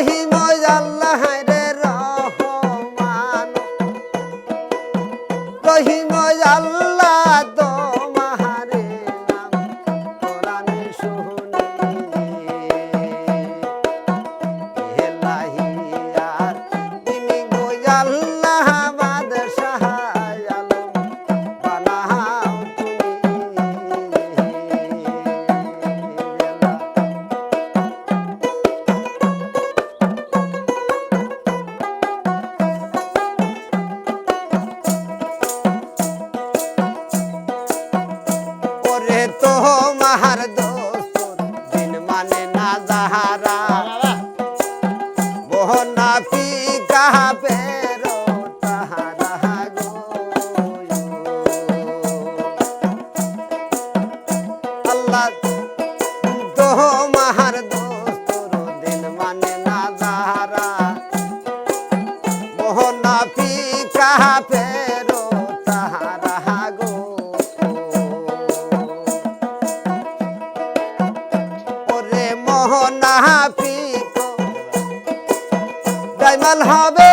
রহিম আল্লাহ তোমার পিকো ডাইমাল হবে।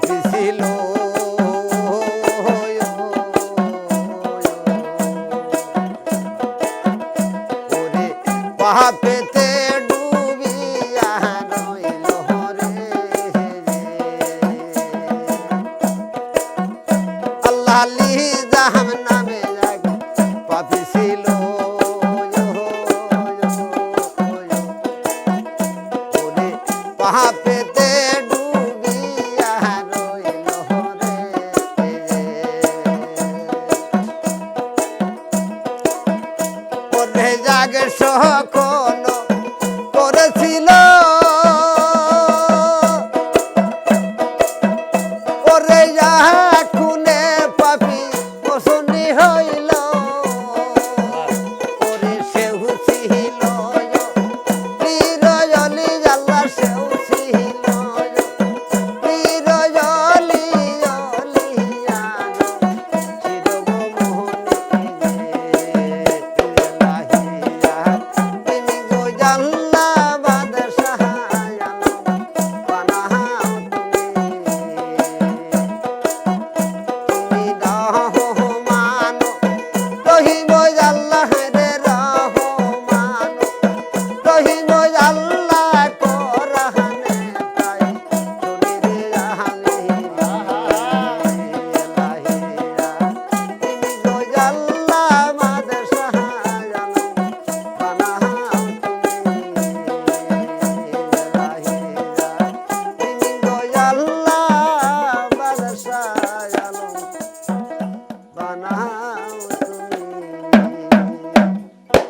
পাপি ছিল পাপেতে ডুবিয়া রইল রে। আল্লাহ লিজাহাম নামে পাপি ছিল পাপ লাগে সহ